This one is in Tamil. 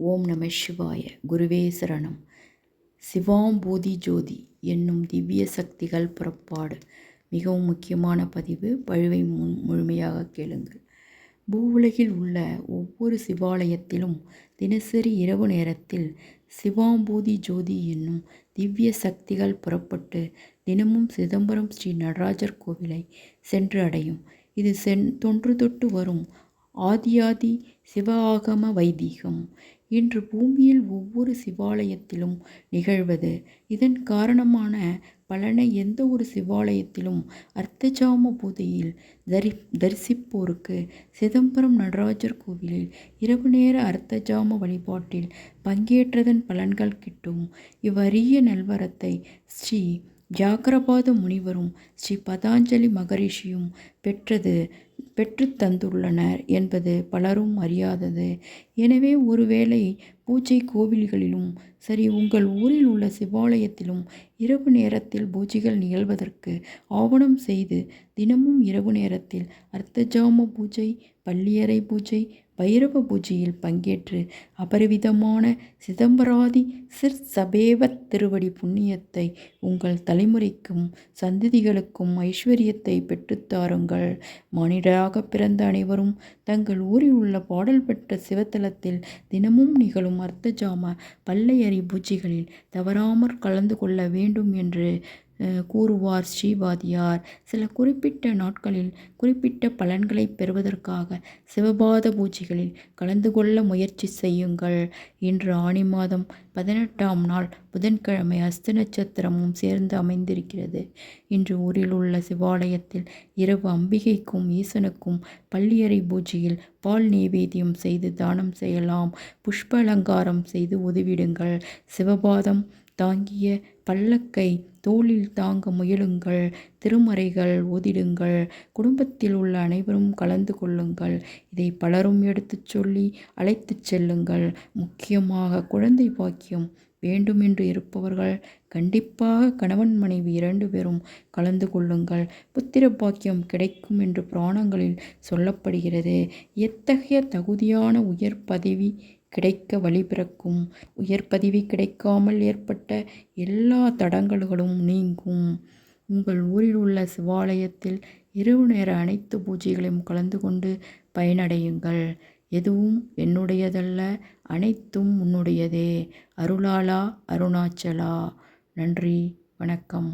ஓம் நம சிவாய. குருவே சரணம். சிவாம்பூதி ஜோதி என்னும் திவ்ய சக்திகள் புறப்பாடு. மிகவும் முக்கியமான பதிவு. பழுவை மு முழுமையாக கேளுங்கள். பூவுலகில் உள்ள ஒவ்வொரு சிவாலயத்திலும் தினசரி இரவு நேரத்தில் சிவாம்பூதி ஜோதி என்னும் திவ்ய சக்திகள் புறப்பட்டு தினமும் சிதம்பரம் ஸ்ரீ நடராஜர் கோவிலை சென்று அடையும். இது சென் தொன்று தொட்டு வரும் ஆதியாதி சிவ ஆகம வைதீகம். இன்று பூமியில் ஒவ்வொரு சிவாலயத்திலும் நிகழ்வது. இதன் காரணமான பலனை எந்த ஒரு சிவாலயத்திலும் அர்த்தஜாம பூதையில் தரி தரிசிப்போருக்கு சிதம்பரம் நடராஜர் கோவிலில் இரவு நேர அர்த்தஜாம வழிபாட்டில் பங்கேற்றதன் பலன்கள் கிட்டும். இவ்வரிய நல்வரத்தை ஸ்ரீ ஜாக்கிரபாத முனிவரும் ஸ்ரீ பதாஞ்சலி மகரிஷியும் பெற்றது பெற்றுத்தந்துள்ளனர் என்பது பலரும் அறியாதது. எனவே ஒருவேளை பூஜை கோவில்களிலும் சரி உங்கள் ஊரில் உள்ள சிவாலயத்திலும் இரவு நேரத்தில் பூஜைகள் நிகழ்வதற்கு ஆவணம் செய்து தினமும் இரவு நேரத்தில் அர்த்தஜாம பூஜை பள்ளியறை பூஜை பைரவ பூஜையில் பங்கேற்று அபரிவிதமான சிதம்பராதி சிற்சபேவத் திருவடி புண்ணியத்தை உங்கள் தலைமுறைக்கும் சந்ததிகளுக்கும் ஐஸ்வர்யத்தை பெற்றுத்தாருங்கள் மானிடராக பிறந்த அனைவரும் தங்கள் ஊரில் உள்ள பாடல் பெற்ற சிவத்தலத்தில் தினமும் நிகழும் அர்த்தஜாம பல்லையறி பூஜைகளில் தவறாமற் கலந்து கொள்ள வேண்டும் என்று கூறுவார் ஸ்ரீவாதியார். சில குறிப்பிட்ட நாட்களில் குறிப்பிட்ட பலன்களை பெறுவதற்காக சிவபாத பூஜைகளில் கலந்து கொள்ள முயற்சி செய்யுங்கள். இன்று ஆணி மாதம் பதினெட்டாம் நாள் புதன்கிழமை அஸ்த நட்சத்திரமும் சேர்ந்து அமைந்திருக்கிறது. இன்று ஊரில் உள்ள சிவாலயத்தில் இரவு அம்பிகைக்கும் ஈசனுக்கும் பள்ளியறை பூஜையில் பால் நெய்வேத்தியம் செய்து தானம் செய்யலாம். புஷ்ப அலங்காரம் செய்து உதவிடுங்கள். சிவபாதம் தாங்கிய பல்லக்கை தோளில் தாங்க முயலுங்கள் திருமறைகள் ஓதிடுங்கள் குடும்பத்தில் உள்ள அனைவரும் கலந்து கொள்ளுங்கள். இதை பலரும் எடுத்துச் சொல்லி அழைத்துச் செல்லுங்கள். முக்கியமாக குழந்தை பாக்கியம். வேண்டுமென்று இருப்பவர்கள் கண்டிப்பாக கணவன் மனைவி இரண்டு பேரும் கலந்து கொள்ளுங்கள். புத்திர பாக்கியம் கிடைக்கும் என்று புராணங்களில் சொல்லப்படுகிறது. எத்தகைய தகுதியான உயர் பதவி கிடைக்க வழிபிறக்கும் உயர் பதவி கிடைக்காமல் ஏற்பட்ட எல்லா தடங்கல்களும் நீங்கும். உங்கள் ஊரில் உள்ள சிவாலயத்தில் இரவு நேர அனைத்து பூஜைகளையும் கலந்து கொண்டு பயனடையுங்கள். எதுவும் என்னுடையதல்ல அனைத்தும் உன்னுடையதே. அருளாளா அருணாச்சலா. நன்றி வணக்கம்.